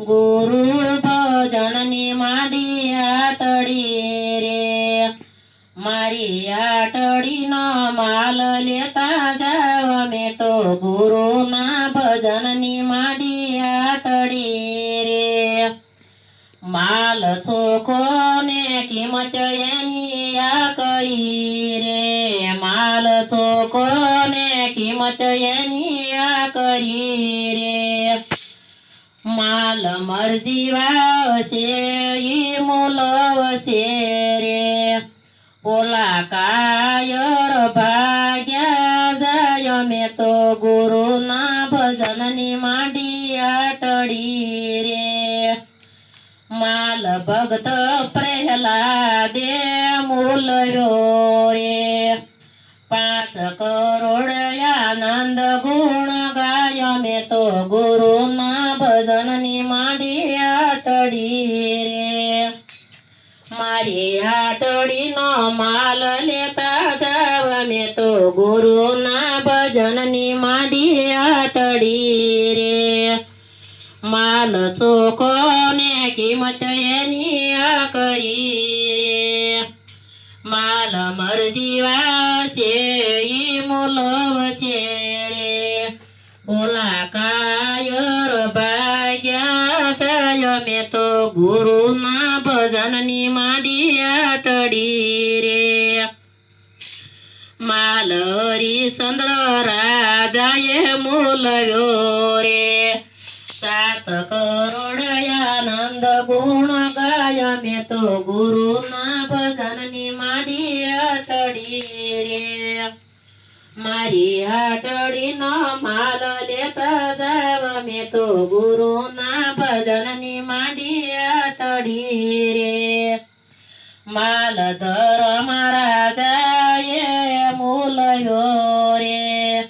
ગુરુ ભજનની માડી આટડી રે. મારી આટડીનો માલ લેતા જાવ મે તો ગુરુના ભજનની માડી આટડી રે. માલ સુખો ને કિંમત એની આ કરી રે. માલ સુખો ને કિંમત એની આ કરી રે. માલ મરજી વાવશે, ઈ મૂલવશે રે. ઓલા કાયર ભાગ્યા જાય મેં તો ગુરુના ભજનની માંડી આટડી રે. માલ ભગત પ્રહલાદે મૂલ્યો રે. આટડી રે. મારી આટડીનો માલ લેતા જાવ. મેં તો ગુરુના ભજનની માડી આટડી રે. માલ સુખો ને કિંમત એની આ કરી રે. માલ મરજીવા છે ઈ મૂલવશે રે. ઓલા કાયર તો ગુરુના ભજનની માંડી આટડી રે. માલરી ચંદ્ર રાજાએ મૂલવ્યો રે. સાત કરોડ આનંદ ગુણ ગાય મેં તો ગુરુના ભજનની માંડી આટડી રે. મારી આટડીનો માલ લેતા જાવ, મેં તો ગુરુના ભજનની માંડિયા તડી રે. માલ ધર્મ રાજાએ મૂલયો રે.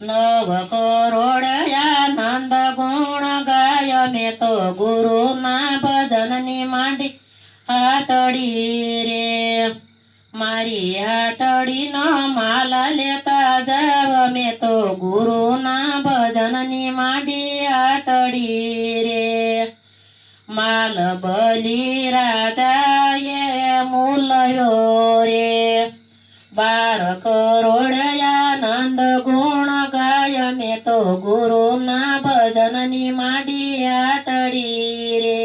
નવ કરોડયા નંદ ગુણ ગાય. મેં તો ગુરુના ભજનની માંડી આટડી રે. મારી આટડીનો માલ લેતા જાવ. મેં તો ગુરુના ભજનની માંડી આટડી રે. માલ બલી રાજાએ મૂલ્યો રે બાર કરોડ આનંદ ગુણ ગાય મેં તો ગુરુના ભજનની માંડી આટડી રે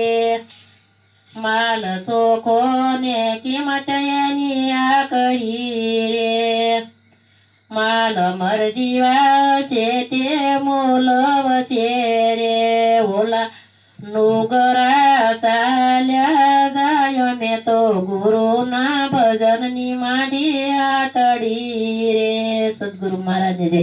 માલ સોખો ને કિંમત એની આ કરી રે માલ મરજી વાસે તે મૂલવશે રે ગુરુના ભજનની માડી આટડી રે સદગુરુ મહારાજ જય